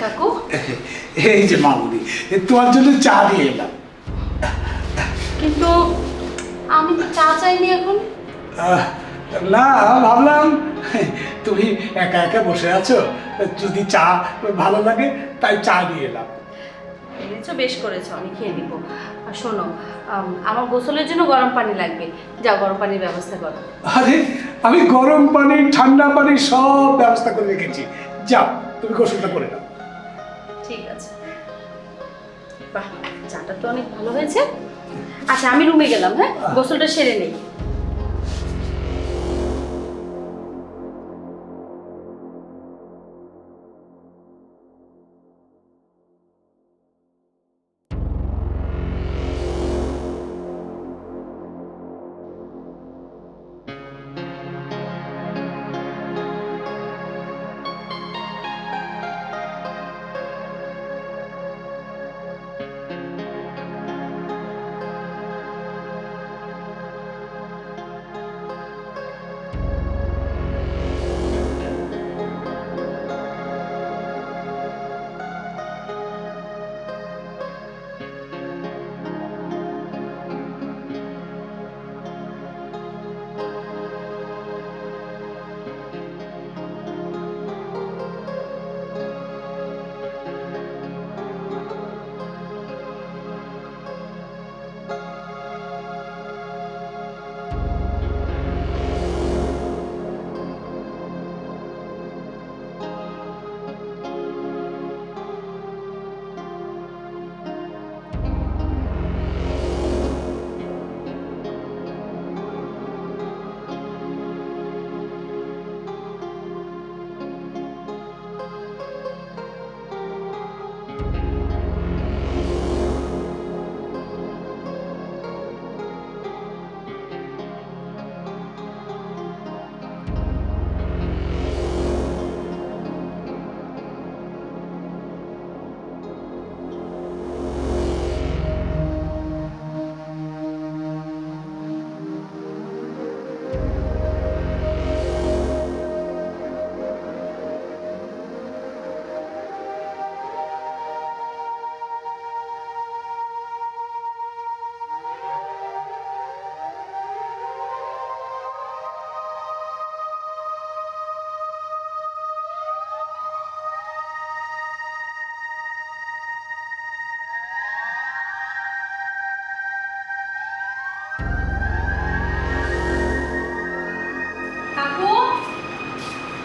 কাকু? এই যে মামুনি তোমার জন্য চা নিয়ে এলাম। কিন্তু আমি তো চা চাইনি এখন। না ভাবলাম তুমি একা একা বসে আছো যদি চা ভালো লাগে তাই চা নিয়ে এলাম। এনেছো বেশ করেছ আমি খেয়ে নিবো। শোনো আমার গোসলের জন্য গরম পানি লাগবে। যা গরম পানির ব্যবস্থা করো। আরে আমি গরম পানি ঠান্ডা পানি সব ব্যবস্থা করে রেখেছি। যাও তুমি গোসলটা করে নাও। ঠিক আছে। বাহ চাটা তো অনেক ভালো হয়েছে। আচ্ছা আমি রুমে গেলাম হ্যাঁ? গোসলটা সেরে নেই।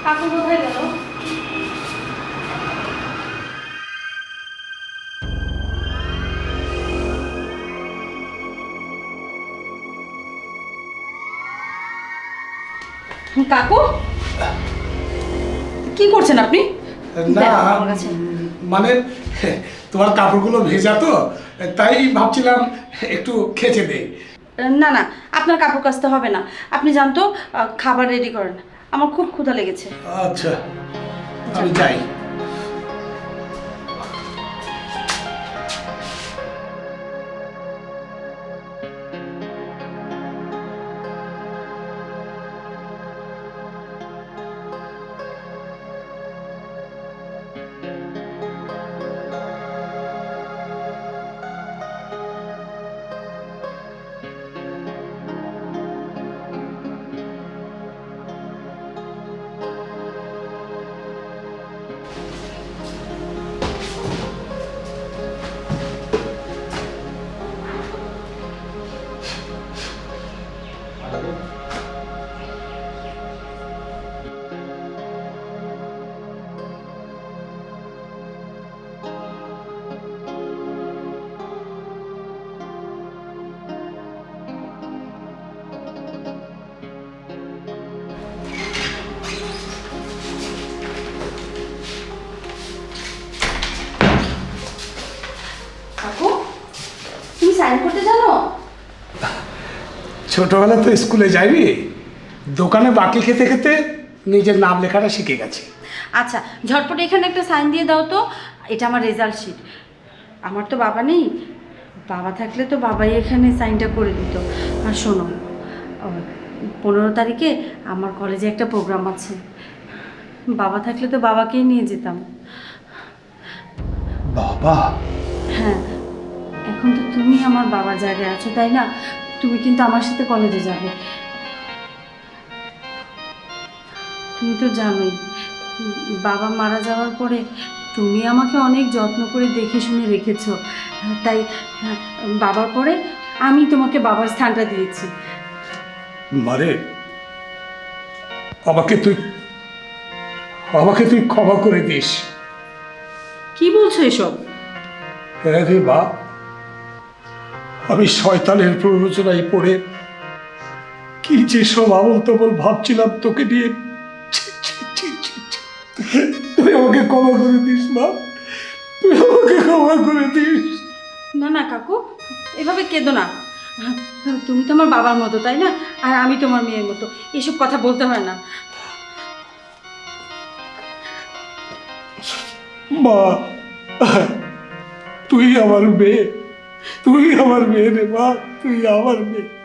কাকু কোথায় গেল কাকু? কি করছেন আপনি? না মানে তোমার কাপড়গুলো ভেজা তো তাই ভাবছিলাম একটু খেচে দেই। না না আপনার কাপড় কাচতে হবে না। আপনি জানতো খাবার রেডি করেন। আমার খুব ক্ষুধা লেগেছে। আচ্ছা আমি যাই। সাইন করতে জানো? ছোটবেলা তো স্কুলে যাইনি দোকানে বাকি খেতে খেতে নিজের নাম লেখাটা শিখে গেছি। আচ্ছা ঝটপট এখানে একটা সাইন দিয়ে দাও তো এটা আমার রেজাল্ট শিট আমার তো বাবা নেই বাবা থাকলে তো বাবাই এখানে সাইনটা করে দিত। আর শোনো পনেরো তারিখে আমার কলেজে একটা প্রোগ্রাম আছে। বাবা থাকলে তো বাবাকেই নিয়ে যেতাম। বাবা? হ্যাঁ। এখন তো তুমি আমার বাবার জায়গায় আছো তাই না? তুমি কিন্তু আমার সাথে কলেজে যাবে। তুমি তো জানোই বাবা মারা যাওয়ার পরে তুমি আমাকে অনেক যত্ন করে দেখে শুনে রেখেছো। তাই বাবার পরে আমি তোমাকে বাবার স্থানটা দিয়েছি। মারে আমাকে তুই আমাকে তুই ক্ষমা করে দিস। কি বলছো এসব? হ্যাঁ রে মা। আমি শয়তানের প্ররোচনায় পড়ে কি যে সব আমল তবল ভাবছিলাম তোকে নিয়ে। ছি। তুই আমাকে ক্ষমা করে দিস মা। তুই আমাকে ক্ষমা করে দিস। না না কাকু এভাবে কেঁদো না। তুমি তো আমার বাবার মতো তাই না? আর আমি তোমার মেয়ের মতো। এসব কথা বলতে হয় না। মা তুই আমার মেয়ে। তুই আমার মেয়ে রে মা তুই আমার মেয়ে